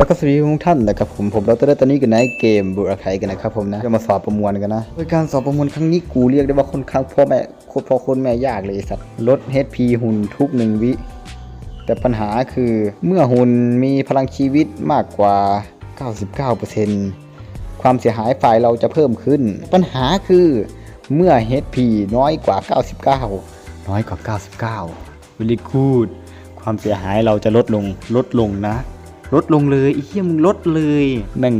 แล้วก็สวัสดีทุกท่านนะครับผมผมเราจะได้ตอนนี้กันในเกมบุรไคกันนะครับผมนะจะมาสอบประมวลกันนะโดยการสอบประมวลครั้งนี้กูเรียกได้ว่าค่อนข้างพ่อแม่โคตรพ่อคนแม่ยากเลยสัตว์ลด HP หุ่นทุกหนึ่งวิ แต่ปัญหาคือเมื่อหุ่นมีพลังชีวิตมากกว่า 99%ความเสียหายฝ่ายเราจะเพิ่มขึ้น ปัญหาคือเมื่อ HP น้อยกว่า 99 น้อยกว่า 99 very good ความเสียหายเราจะลดลงลดลงนะ ลดลงเลยไอ้เหี้ยมึงลดเลย แม่ง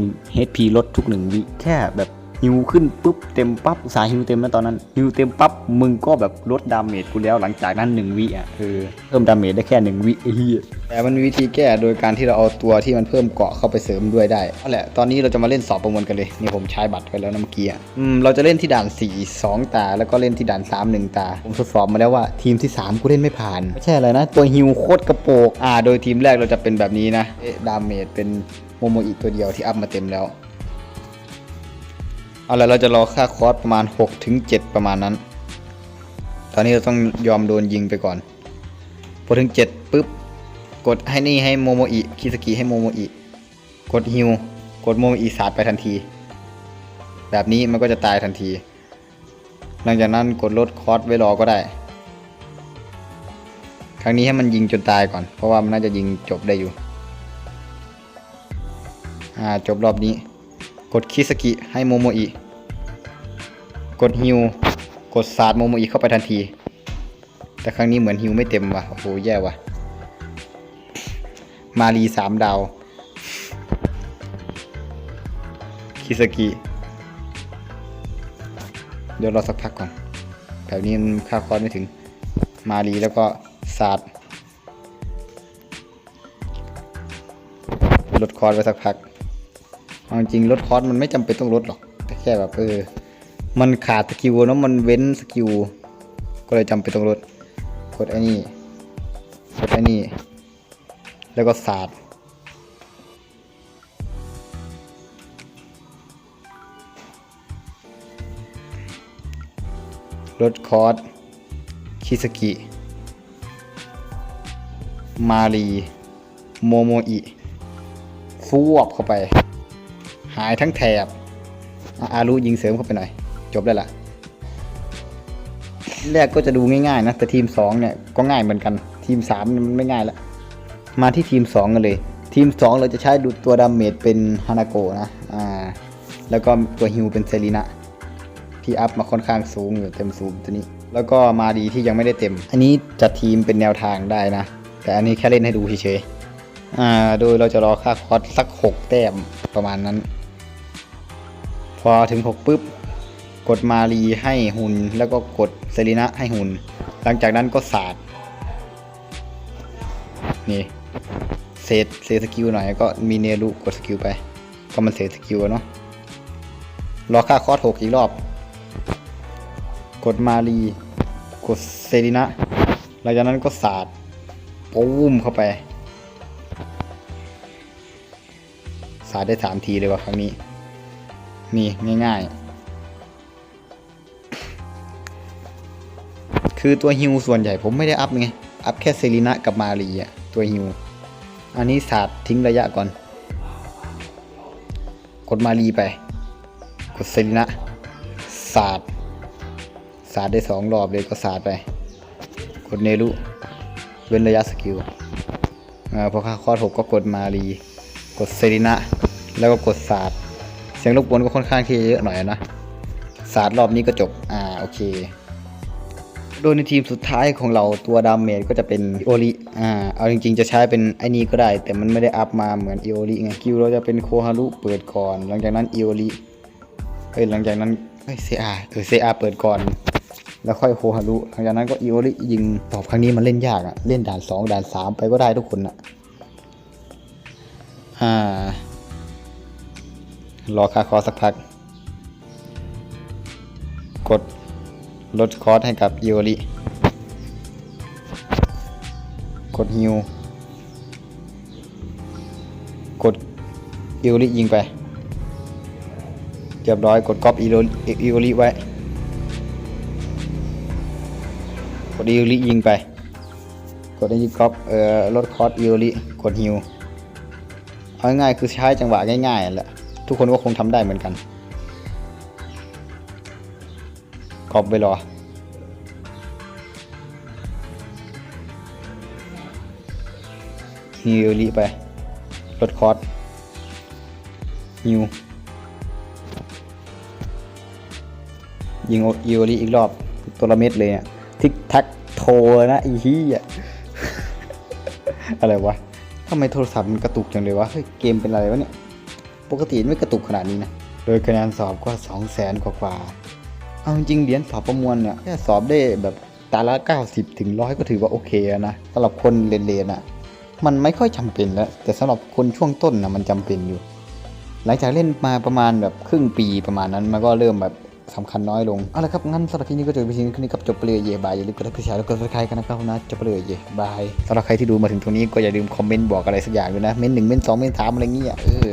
HP ลดทุกหนึ่งวิแค่แบบ ฮิวขึ้นปุ๊บเต็มปั๊บอุตสาห์ฮิวเต็มแล้วตอนนั้นฮิวเต็มปั๊บมึงก็แบบลดดาเมจกูแล้วหลังจากนั้นหนึ่งวิอะเออเพิ่มดาเมจได้แค่หนึ่งวิไอ้เหี้ยแต่มันมีวิธีแก้โดยการที่เราเอาตัวที่มันเพิ่มเกาะเข้าไปเสริมด้วยได้นั่นแหละตอนนี้เราจะมาเล่นสอบประมวลกันเลยนี่ผมใช้บัตรไปแล้วนะเมื่อกี้อะอืมเราจะเล่นที่ด่าน 4 2 ตา แล้วก็เล่นที่ด่าน3 1 ตา ผมทดสอบมาแล้วว่าทีมที่ 3 กูเล่นไม่ผ่านไม่ใช่อะไรนะ ตัวฮิวโคตรกระโปกอ่า โดยทีมแรกเราจะเป็นแบบนี้นะเอ๊ะดาเมจเป็นโมโมอิตัวเดียวที่อัพมาเต็มแล้ว เอาละเราจะรอค่าคอร์สประมาณ6ถึง7ประมาณนั้น ตอนนี้เราต้องยอมโดนยิงไปก่อน พอถึง7ปุ๊บ กดให้นี่ให้โมโมอิคิสกิให้โมโมอิ กดฮิว กดโมโมอิสาดไปทันที แบบนี้มันก็จะตายทันที หลังจากนั้นกดลดคอร์สไว้รอก็ได้ ครั้งนี้ให้มันยิงจนตายก่อน เพราะว่ามันน่าจะยิงจบได้อยู่ อ่าจบรอบนี้ กดคิสกิให้โมโมอิ กดฮิว กดสาดโมโมอิเข้าไปทันที แต่ครั้งนี้เหมือนฮิวไม่เต็มว่ะ โอ้โห แย่ว่ะ มารีสามดาว คิสกิ เดี๋ยวรอสักพักก่อนแบบนี้มันค่าคอร์สไม่ถึง มารีแล้วก็สาดลดคอร์สไปสักพัก เอาจริงลดคอสมันไม่จำเป็นต้องลดหรอกแต่แค่แบบเออมันขาดสกิลเนอะมันเว้นสกิลก็เลยจำเป็นต้องลดกดไอ้นี่กดไอ้นี่แล้วก็สาดลดคอสคิสกิ มารี โมโมอิฟวบเข้าไปายทั้งแถบอารุยิงเสริมเข้าไปหน่อย จบได้ละแรกก็จะดูง่ายๆนะ แต่ทีม 2 เนี่ยก็ง่ายเหมือนกัน ทีม3มันไม่ง่ายละ มาที่ทีม 2 กันเลย ทีม 2 เราจะใช้ดูตัวดาเมจเป็นฮานาโกนะ อ่า แล้วก็ตัวฮิวเป็นเซรีนะที่อัพมาค่อนข้างสูงอยู่เต็มสูงตัวนี้ แล้วก็มาดีที่ยังไม่ได้เต็ม อันนี้จัดทีมเป็นแนวทางได้นะ แต่อันนี้แค่เล่นให้ดูเฉยๆ อ่า โดยเราจะรอค่าคอสสัก 6 แต้มประมาณนั้น พอถึง 6ปุ๊บ กดมารีให้หุ่น แล้วก็กดเซรีนะให้หุ่น หลังจากนั้นก็ศาสต์นี่เศษเศษสกิลหน่อยก็มีเนรุกดสกิลไป ก็มันเศษสกิลเนาะรอค่าคอร์สหกอีกรอบ กดมารีกดเซรีนะ หลังจากนั้นก็สาดปูมเข้าไป สาดได้สามทีเลยว่ะครั้งนี้ นี่ง่ายๆ คือตัวฮิวส่วนใหญ่ผมไม่ได้อัพไง อัพแค่เซรีนะกับมารีอะตัวฮิว อันนี้สาดทิ้งระยะก่อน กดมารีไป กดเซรีนะสาดสาดได้สองรอบเลยก็สาดไป กดเนรุเว้นระยะสกิลอ่าพอค่าคอร์สหกก็กดมารี กดเซรีนะ แล้วก็กดสาด เสียงรบกวนก็ค่อนข้างที่เยอะหน่อยนะสาดรอบนี้ก็จบ อ่า โอเค โดยในทีมสุดท้ายของเราตัวดาเมจก็จะเป็นโอริอ่า เอาจริงๆจะใช้เป็นไอ้นี้ก็ได้ แต่มันไม่ได้อัพมาเหมือนอีโอริไงคิวเราจะเป็นโคฮารุเปิดก่อน หลังจากนั้นอีโอริเอ้ยหลังจากนั้นเฮ้ยเซอาเออเซอาเปิดก่อน แล้วค่อยโคฮารุหลังจากนั้นก็อีโอริยิงตอบครั้งนี้มันเล่นยากอะเล่นด่านสองด่านสามไปก็ได้ทุกคนอะอ่า รอค่าคอร์สสักพัก กดลดคอร์สให้กับอีโอริกดฮิวกดอีโอริยิงไปเรียบร้อยกดก๊อปอีโออีโอริไว้ กดอีโอริยิงไป กดได้ยิงก๊อปเอ่อลดคอร์สอีโอริกดฮิวเอาง่ายๆคือใช้จังหวะง่ายๆแหละ ทุกคนก็คงทำได้เหมือนกันกรอบไปรอฮิวลีไปลดคอร์สฮิวยิงฮิวลีอีกรอบตัวละเม็ดเลยอะทิกทักโทนะอีฮีอะอะไรวะทำไมโทรศัพท์มันกระตุกจังเลยวะเฮ้ยเกมเป็นอะไรวะเนี่ย ปกติไม่กระตุกขนาดนี้นะ โดยคะแนนสอบก็สองแสนกว่าๆเอาจริงเหรียญสอบประมวลเนี่ยแค่สอบได้แบบตาละ 90 ถึงร้อยก็ถือว่าโอเคนะสำหรับคนเรียนๆอะ มันไม่ค่อยจำเป็นแล้ว แต่สำหรับคนช่วงต้นนะมันจำเป็นอยู่ หลังจากเล่นมาประมาณแบบครึ่งปีประมาณนั้นมันก็เริ่มแบบสำคัญน้อยลง เอาละครับ งั้นสำหรับคลิปนี้ก็จบไปทีนี้ครับจบไปเลยเย่บาย อย่าลืมกดไลค์กดแชร์แล้วกดซับสไครต์กันนะครับนะจบไปเลยเย่บายสำหรับใครที่ดูมาถึงตรงนี้ก็อย่าลืมคอมเมนต์บอกอะไรสักอย่างด้วยนะ เม้นหนึ่งเม้นสองเม้นสามอะไรเงี้ยเออ